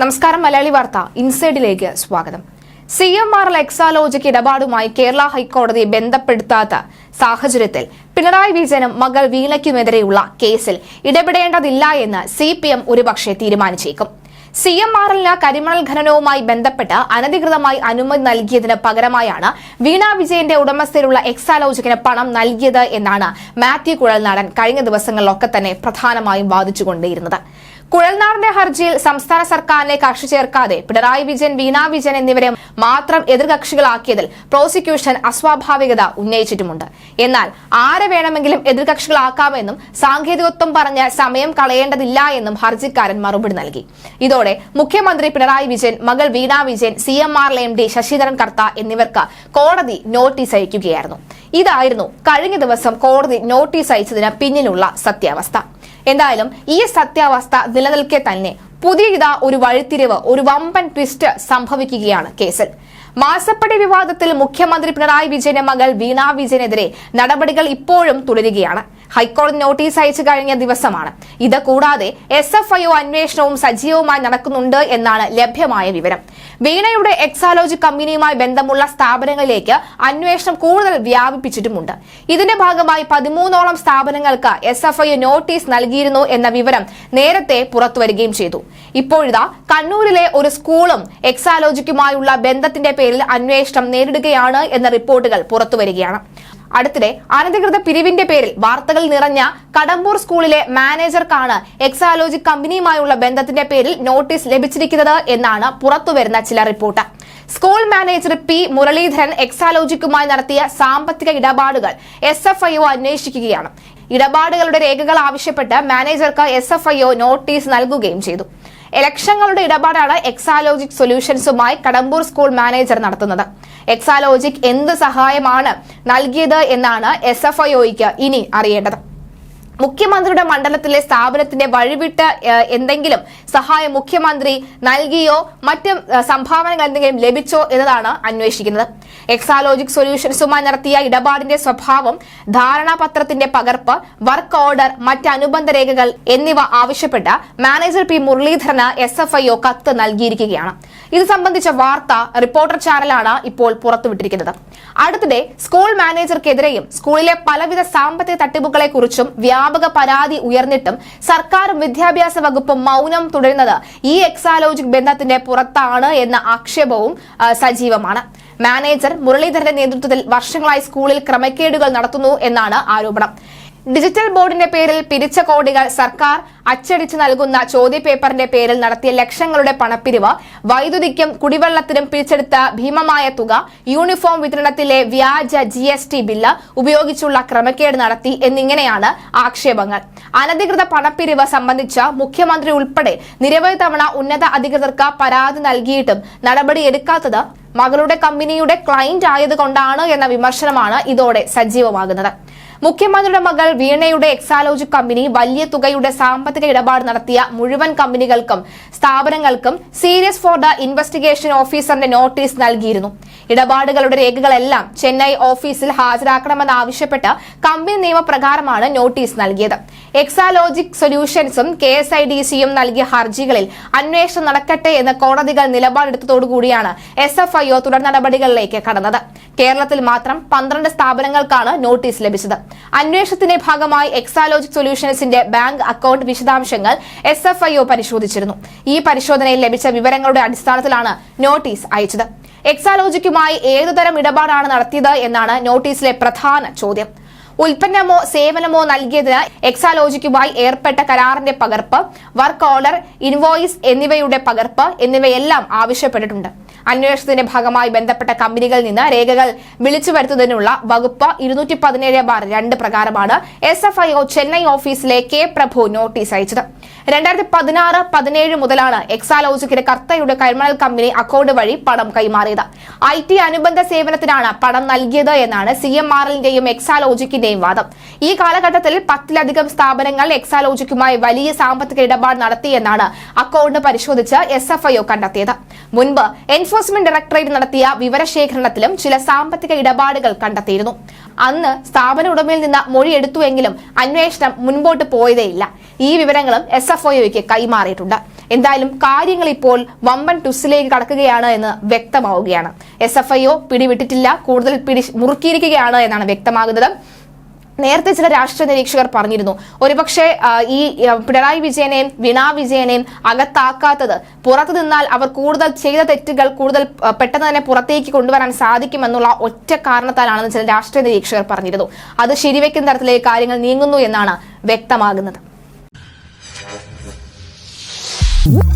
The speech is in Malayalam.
നമസ്കാരം മലയാളി വാർത്ത ഇൻസൈഡിലേക്ക് സ്വാഗതം. C M R L Exalogic ഇടപാടുമായി കേരള ഹൈക്കോടതി ബന്ധപ്പെടുത്താത്ത സാഹചര്യത്തിൽ പിണറായി വിജയനും മകൾ വീണയ്ക്കുമെതിരെയുള്ള കേസിൽ ഇടപെടേണ്ടതില്ല എന്ന് സി പി എം ഒരുപക്ഷെ തീരുമാനിച്ചേക്കും. സി എം ആർ എല്ലിന് കരിമണൽ ഖനനവുമായി ബന്ധപ്പെട്ട് അനധികൃതമായി അനുമതി നൽകിയതിന് പകരമായാണ് വീണ വിജയന്റെ ഉടമസ്ഥയിലുള്ള എക്സാലോജിക്കിന് പണം നൽകിയത് എന്നാണ് മാത്യു കുഴൽനാടൻ കഴിഞ്ഞ ദിവസങ്ങളിലൊക്കെ തന്നെ പ്രധാനമായും വാദിച്ചുകൊണ്ടേയിരുന്നത്. കുഴൽനാടിന്റെ ഹർജിയിൽ സംസ്ഥാന സർക്കാരിനെ കക്ഷി ചേർക്കാതെ പിണറായി വിജയൻ വീണ വിജയൻ എന്നിവരെ മാത്രം എതിർകക്ഷികളാക്കിയതിൽ പ്രോസിക്യൂഷൻ അസ്വാഭാവികത ഉന്നയിച്ചിട്ടുമുണ്ട്. എന്നാൽ ആരെ വേണമെങ്കിലും എതിർകക്ഷികളാക്കാമെന്നും സാങ്കേതികത്വം പറഞ്ഞ് സമയം കളയേണ്ടതില്ല എന്നും ഹർജിക്കാരൻ മറുപടി നൽകി. ഇതോടെ മുഖ്യമന്ത്രി പിണറായി വിജയൻ മകൾ Veena Vijayan C M R M D Sasidharan Kartha എന്നിവർക്ക് കോടതി നോട്ടീസ് അയക്കുകയായിരുന്നു. ഇതായിരുന്നു കഴിഞ്ഞ ദിവസം കോടതി നോട്ടീസ് അയച്ചതിന് പിന്നിലുള്ള സത്യാവസ്ഥ. എന്തായാലും ഈ സത്യാവസ്ഥ നിലനിൽക്കെ തന്നെ പുതിയ ഇതാ ഒരു വഴിത്തിരിവ് ഒരു വമ്പൻ ട്വിസ്റ്റ് സംഭവിക്കുകയാണ് കേസിൽ. മാസപ്പടി വിവാദത്തിൽ മുഖ്യമന്ത്രി പിണറായി വിജയന്റെ മകൾ വീണ വിജയനെതിരെ നടപടികൾ ഇപ്പോഴും തുടരുകയാണ്. ഹൈക്കോടതി നോട്ടീസ് അയച്ചു കഴിഞ്ഞ ദിവസമാണ്. ഇത് കൂടാതെ എസ് എഫ് ഐ ഒ അന്വേഷണവും സജീവമായി നടക്കുന്നുണ്ട് എന്നാണ് ലഭ്യമായ വിവരം. വീണയുടെ എക്സാലോജി കമ്പനിയുമായി ബന്ധമുള്ള സ്ഥാപനങ്ങളിലേക്ക് അന്വേഷണം കൂടുതൽ വ്യാപിപ്പിച്ചിട്ടുമുണ്ട്. ഇതിന്റെ ഭാഗമായി പതിമൂന്നോളം സ്ഥാപനങ്ങൾക്ക് എസ് എഫ് ഐ നോട്ടീസ് നൽകിയിരുന്നു എന്ന വിവരം നേരത്തെ പുറത്തുവരികയും ചെയ്തു. ഇപ്പോഴിതാ കണ്ണൂരിലെ ഒരു സ്കൂളും എക്സാലോജിക്കുമായുള്ള ബന്ധത്തിന്റെ പേരിൽ അന്വേഷണം നേരിടുകയാണ് എന്ന റിപ്പോർട്ടുകൾ പുറത്തുവരികയാണ്. അടുത്തിടെ അനധികൃത പിരിവിന്റെ പേരിൽ വാർത്തകൾ നിറഞ്ഞ കടമ്പൂർ സ്കൂളിലെ മാനേജർക്കാണ് എക്സാലോജിക് കമ്പനിയുമായുള്ള ബന്ധത്തിന്റെ പേരിൽ നോട്ടീസ് ലഭിച്ചിരിക്കുന്നത് എന്നാണ് പുറത്തുവരുന്ന ചില report. School manager P Muraleedharan എക്സാലോജിക്കുമായി നടത്തിയ സാമ്പത്തിക ഇടപാടുകൾ എസ് എഫ് ഐ ഒ അന്വേഷിക്കുകയാണ്. ഇടപാടുകളുടെ രേഖകൾ ആവശ്യപ്പെട്ട് മാനേജർക്ക് S F I O notice നൽകുകയും ചെയ്തു. ഇലക്ഷങ്ങളുടെ ഇടപാടാണ് എക്സാലോജിക് സൊല്യൂഷൻസുമായി കടമ്പൂർ സ്കൂൾ മാനേജർ നടത്തുന്നത്. എക്സാലോജിക് എന്ത് സഹായമാണ് നൽകിയത് എന്നാണ് എസ് എഫ് ഐ ഇനി അറിയേണ്ടത്. മുഖ്യമന്ത്രിയുടെ മണ്ഡലത്തിലെ സ്ഥാപനത്തിന്റെ വഴിവിട്ട് എന്തെങ്കിലും സഹായം മുഖ്യമന്ത്രി നൽകിയോ മറ്റ് സംഭാവനകൾ എന്തെങ്കിലും ലഭിച്ചോ എന്നതാണ് അന്വേഷിക്കുന്നത്. എക്സാലോജിക് സൊല്യൂഷൻസുമായി നടത്തിയ ഇടപാടിന്റെ സ്വഭാവം ധാരണാപത്രത്തിന്റെ പകർപ്പ് വർക്ക് ഓർഡർ മറ്റ് അനുബന്ധ രേഖകൾ എന്നിവ ആവശ്യപ്പെട്ട മാനേജർ പി മുരളീധരന് എസ് എഫ് ഐഒ കത്ത് നൽകിയിരിക്കുകയാണ്. ഇത് സംബന്ധിച്ച വാർത്ത റിപ്പോർട്ടർ ചാനലാണ് ഇപ്പോൾ പുറത്തുവിട്ടിരിക്കുന്നത്. അടുത്തിടെ സ്കൂൾ മാനേജർക്കെതിരെയും സ്കൂളിലെ പലവിധ സാമ്പത്തിക തട്ടിപ്പുകളെ കുറിച്ചും വ്യാപക പരാതി ഉയർന്നിട്ടും സർക്കാരും വിദ്യാഭ്യാസ വകുപ്പും മൗനം തുടരുന്നത് ഈ എക്സാലോജിക് ബന്ധത്തിന്റെ പുറത്താണ് എന്ന ആക്ഷേപവും സജീവമാണ്. മാനേജർ മുരളീധരന്റെ നേതൃത്വത്തിൽ വർഷങ്ങളായി സ്കൂളിൽ ക്രമക്കേടുകൾ നടത്തുന്നു എന്നാണ് ആരോപണം. ഡിജിറ്റൽ ബോർഡിന്റെ പേരിൽ പിരിച്ച കോടികൾ സർക്കാർ അച്ചടിച്ചു നൽകുന്ന ചോദ്യപേപ്പറിന്റെ പേരിൽ നടത്തിയ ലക്ഷങ്ങളുടെ പണപ്പിരിവ് വൈദ്യുതിക്കും കുടിവെള്ളത്തിനും പിരിച്ചെടുത്ത ഭീമമായ തുക യൂണിഫോം വിതരണത്തിലെ വ്യാജ ജി എസ് ടി ബില്ല് ഉപയോഗിച്ചുള്ള ക്രമക്കേട് നടത്തി എന്നിങ്ങനെയാണ് ആക്ഷേപങ്ങൾ. അനധികൃത പണപ്പിരിവ് സംബന്ധിച്ച മുഖ്യമന്ത്രി ഉൾപ്പെടെ നിരവധി തവണ ഉന്നത അധികൃതർക്ക് പരാതി നൽകിയിട്ടും നടപടിയെടുക്കാത്തത് മകളുടെ കമ്പനിയുടെ ക്ലയന്റ് ആയതുകൊണ്ടാണ് എന്ന വിമർശനമാണ് ഇതോടെ സജീവമാകുന്നത്. മുഖ്യമന്ത്രിയുടെ മകൾ വീണയുടെ എക്സാലോജി കമ്പനി വലിയ തുകയുടെ സാമ്പത്തിക ഇടപാട് നടത്തിയ മുഴുവൻ കമ്പനികൾക്കും സ്ഥാപനങ്ങൾക്കും സീരിയസ് ഫോർ ദ ഇൻവെസ്റ്റിഗേഷൻ ഓഫീസറിന്റെ നോട്ടീസ് നൽകിയിരുന്നു. ഇടപാടുകളുടെ രേഖകളെല്ലാം ചെന്നൈ ഓഫീസിൽ ഹാജരാക്കണമെന്നാവശ്യപ്പെട്ട് കമ്പനി നിയമപ്രകാരമാണ് നോട്ടീസ് നൽകിയത്. എക്സാലോജിക് സൊല്യൂഷൻസും കെ എസ് ഐ ഡി സിയും നൽകിയ ഹർജികളിൽ അന്വേഷണം നടക്കട്ടെ എന്ന കോടതികൾ നിലപാടെടുത്തതോടുകൂടിയാണ് എസ് എഫ് ഐ ഒ തുടർ നടപടികളിലേക്ക് കടന്നത്. കേരളത്തിൽ മാത്രം പന്ത്രണ്ട് സ്ഥാപനങ്ങൾക്കാണ് നോട്ടീസ് ലഭിച്ചത്. അന്വേഷണത്തിന്റെ ഭാഗമായി എക്സാലോജിക് സൊല്യൂഷൻസിന്റെ ബാങ്ക് അക്കൌണ്ട് വിശദാംശങ്ങൾ എസ് എഫ് ഐ ഒ പരിശോധിച്ചിരുന്നു. ഈ പരിശോധനയിൽ ലഭിച്ച വിവരങ്ങളുടെ അടിസ്ഥാനത്തിലാണ് നോട്ടീസ് അയച്ചത്. എക്സാലോജിക്കുമായി ഏതുതരം ഇടപാടാണ് നടത്തിയത് എന്നാണ് നോട്ടീസിലെ പ്രധാന ചോദ്യം. ഉൽപ്പന്നമോ സേവനമോ നൽകിയതിന് എക്സാലോജിക്കുമായി ഏർപ്പെട്ട കരാറിന്റെ പകർപ്പ് വർക്ക് ഓർഡർ ഇൻവോയിസ് എന്നിവയുടെ പകർപ്പ് എന്നിവയെല്ലാം ആവശ്യപ്പെട്ടിട്ടുണ്ട്. അന്വേഷണത്തിന്റെ ഭാഗമായി ബന്ധപ്പെട്ട കമ്പനികളിൽ നിന്ന് രേഖകൾ വിളിച്ചു വരുത്തുന്നതിനുള്ള വകുപ്പ് ഇരുന്നൂറ്റി പതിനേഴ് ബാർ രണ്ട് പ്രകാരമാണ് S F I O Chennai ഓഫീസിലെ കെ പ്രഭു നോട്ടീസ് അയച്ചത്. രണ്ടായിരത്തി പതിനാറ് പതിനേഴ് മുതലാണ് എക്സാലോജിക്കിന്റെ കർത്തയുടെ കൈമണൽ കമ്പനി അക്കൗണ്ട് വഴി പണം കൈമാറിയത്. ഐ ടി അനുബന്ധ സേവനത്തിനാണ് പണം നൽകിയത് എന്നാണ് സി എം ആർ എല്ലിന്റെയും എക്സാലോജിക്കിന്റെയും വാദം. ഈ കാലഘട്ടത്തിൽ പത്തിലധികം സ്ഥാപനങ്ങൾ എക്സാലോജിക്കുമായി വലിയ സാമ്പത്തിക ഇടപാട് നടത്തിയെന്നാണ് അക്കൗണ്ട് പരിശോധിച്ച് എസ് എഫ് ഐ കണ്ടെത്തിയത്. മുൻപ് എൻഫോഴ്സ്മെന്റ് ഡയറക്ടറേറ്റ് നടത്തിയ വിവരശേഖരണത്തിലും ചില സാമ്പത്തിക ഇടപാടുകൾ കണ്ടെത്തിയിരുന്നു. അന്ന് സ്ഥാപന ഉടമയിൽ നിന്ന് മൊഴിയെടുത്തുവെങ്കിലും അന്വേഷണം മുൻപോട്ട് പോയതേയില്ല. ഈ വിവരങ്ങളും എസ് എഫ് ഒയ്ക്ക് കൈമാറിയിട്ടുണ്ട്. എന്തായാലും കാര്യങ്ങൾ ഇപ്പോൾ വമ്പൻ ടുസിലേക്ക് കടക്കുകയാണ് എന്ന് വ്യക്തമാവുകയാണ്. എസ് എഫ് ഐ ഒ പിടിവിട്ടിട്ടില്ല. കൂടുതൽ പിടി മുറുക്കിയിരിക്കുകയാണ് എന്നാണ് വ്യക്തമാകുന്നത്. നേരത്തെ ചില രാഷ്ട്രീയ നിരീക്ഷകർ പറഞ്ഞിരുന്നു. ഒരുപക്ഷെ ഈ പിണറായി വിജയനെയും വീണാ വിജയനെയും അകത്താക്കാത്തത് പുറത്തു നിന്നാൽ അവർ കൂടുതൽ ചെയ്ത തെറ്റുകൾ കൂടുതൽ പെട്ടെന്ന് തന്നെ പുറത്തേക്ക് കൊണ്ടുവരാൻ സാധിക്കുമെന്നുള്ള ഒറ്റ കാരണത്താലാണെന്ന് ചില രാഷ്ട്രീയ നിരീക്ഷകർ പറഞ്ഞിരുന്നു. അത് ശരിവെക്കുന്ന തരത്തിലേക്ക് കാര്യങ്ങൾ നീങ്ങുന്നു എന്നാണ് വ്യക്തമാകുന്നത്. Whoop.